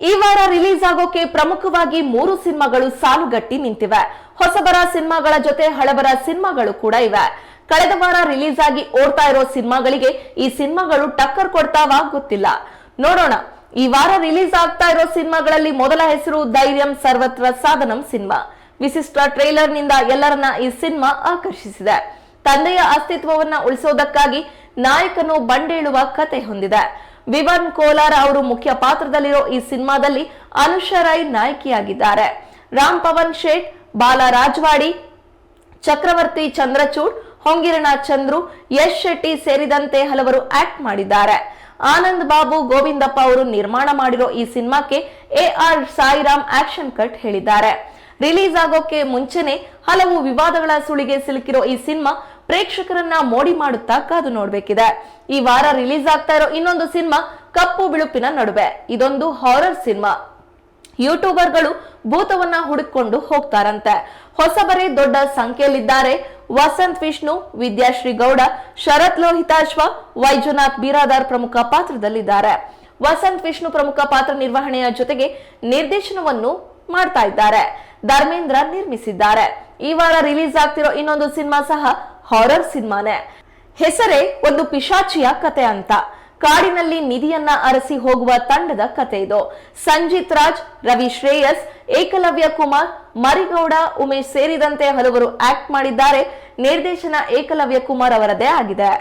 ಈ ವಾರ ರಿಲೀಸ್ ಆಗೋಕೆ ಪ್ರಮುಖವಾಗಿ ಮೂರು ಸಿನಿಮಾಗಳು ಸಾಲುಗಟ್ಟಿ ನಿಂತಿವೆ. ಹೊಸಬರ ಸಿನಿಮಾಗಳ ಜೊತೆ ಹಳಬರ ಸಿನಿಮಾಗಳು ಕೂಡ ಇವೆ. ಕಳೆದ ವಾರ ರಿಲೀಸ್ ಆಗಿ ಓಡ್ತಾ ಇರೋ ಸಿನಿಮಾಗಳಿಗೆ ಈ ಸಿನಿಮಾಗಳು ಟಕ್ಕರ್ ಕೊಡ್ತಾವ ಗೊತ್ತಿಲ್ಲ. ನೋಡೋಣ. ಈ ವಾರ ರಿಲೀಸ್ ಆಗ್ತಾ ಇರೋ ಸಿನಿಮಾಗಳಲ್ಲಿ ಮೊದಲ ಹೆಸರು ಧೈರ್ಯಂ ಸರ್ವತ್ರ ಸಾಧನಂ ಸಿನಿಮಾ. ವಿಶಿಷ್ಟ ಟ್ರೈಲರ್ನಿಂದ ಎಲ್ಲರನ್ನ ಈ ಸಿನಿಮಾ ಆಕರ್ಷಿಸಿದೆ. ತಂದೆಯ ಅಸ್ತಿತ್ವವನ್ನ ಉಳಿಸೋದಕ್ಕಾಗಿ ನಾಯಕನು ಬಂಡೇಳುವ ಕತೆ ಹೊಂದಿದೆ. ವಿವನ್ ಕೋಲಾರ ಅವರು ಮುಖ್ಯ ಪಾತ್ರದಲ್ಲಿರೋ ಈ ಸಿನಿಮಾದಲ್ಲಿ ಅನುಷಾ ರೈ ನಾಯಕಿಯಾಗಿದ್ದಾರೆ. ರಾಮ್ ಪವನ್ ಶೇಟ್, ಬಾಲ ರಾಜ್ವಾಡಿ, ಚಕ್ರವರ್ತಿ ಚಂದ್ರಚೂಡ್ ಹೊಂಗಿರಣ ಚಂದ್ರು, ಯಶ್ ಶೆಟ್ಟಿ ಸೇರಿದಂತೆ ಹಲವರು ಆಕ್ಟ್ ಮಾಡಿದ್ದಾರೆ. ಆನಂದ್ ಬಾಬು, ಗೋವಿಂದಪ್ಪ ಅವರು ನಿರ್ಮಾಣ ಮಾಡಿರೋ ಈ ಸಿನಿಮಾಕ್ಕೆ A R Sairam action cut ಹೇಳಿದ್ದಾರೆ. ರಿಲೀಸ್ ಆಗೋಕೆ ಮುಂಚೆನೆ ಹಲವು ವಿವಾದಗಳ ಸುಳಿಗೆ ಸಿಲುಕಿರೋ ಈ ಸಿನಿಮಾ ಪ್ರೇಕ್ಷಕರನ್ನ ಮೋಡಿ ಮಾಡುತ್ತಾ ಕಾದು ನೋಡ್ಬೇಕಿದೆ. ಈ ವಾರ ರಿಲೀಸ್ ಆಗ್ತಾ ಇರೋ ಇನ್ನೊಂದು ಸಿನಿಮಾ, ಕಪ್ಪು ಬಿಳುಪಿನ ನಡುವೆ. ಇದೊಂದು ಹಾರರ್ ಸಿನಿಮಾ. ಯೂಟ್ಯೂಬರ್ಗಳು ಭೂತವನ್ನ ಹುಡುಕೊಂಡು ಹೋಗ್ತಾರಂತೆ. ಹೊಸಬರೇ ದೊಡ್ಡ ಸಂಖ್ಯೆಯಲ್ಲಿದ್ದಾರೆ. ವಸಂತ್ ವಿಷ್ಣು ವಿದ್ಯಾಶ್ರೀ ಗೌಡ ಶರತ್ ಲೋಹಿತಾಶ್ವ ವೈಜುನಾಥ್ ಬಿರಾದಾರ್ ಪ್ರಮುಖ ಪಾತ್ರದಲ್ಲಿದ್ದಾರೆ. ವಸಂತ್ ವಿಷ್ಣು ಪ್ರಮುಖ ಪಾತ್ರ ನಿರ್ವಹಣೆಯ ಜೊತೆಗೆ ನಿರ್ದೇಶನವನ್ನು ಮಾಡ್ತಾ ಇದ್ದಾರೆ. ಧರ್ಮೇಂದ್ರ ನಿರ್ಮಿಸಿದ್ದಾರೆ. ಈ ವಾರ ರಿಲೀಸ್ ಆಗ್ತಿರೋ ಇನ್ನೊಂದು ಸಿನಿಮಾ ಸಹ ಹಾರರ್ ಸಿನಿಮಾನೇ. ಹೆಸರೇ ಒಂದು ಪಿಶಾಚಿಯ ಕತೆ ಅಂತ. ಕಾಡಿನಲ್ಲಿ ನಿಧಿಯನ್ನ ಅರಸಿ ಹೋಗುವ ತಂಡದ ಕತೆ ಇದು. ಸಂಜಿತ್ ರಾಜ್, ರವಿ ಶ್ರೇಯಸ್, ಏಕಲವ್ಯ ಕುಮಾರ್, ಮರಿಗೌಡ, ಉಮೇಶ್ ಸೇರಿದಂತೆ ಹಲವರು ಆಕ್ಟ್ ಮಾಡಿದ್ದಾರೆ. ನಿರ್ದೇಶನ ಏಕಲವ್ಯ ಕುಮಾರ್ ಅವರದೇ ಆಗಿದೆ.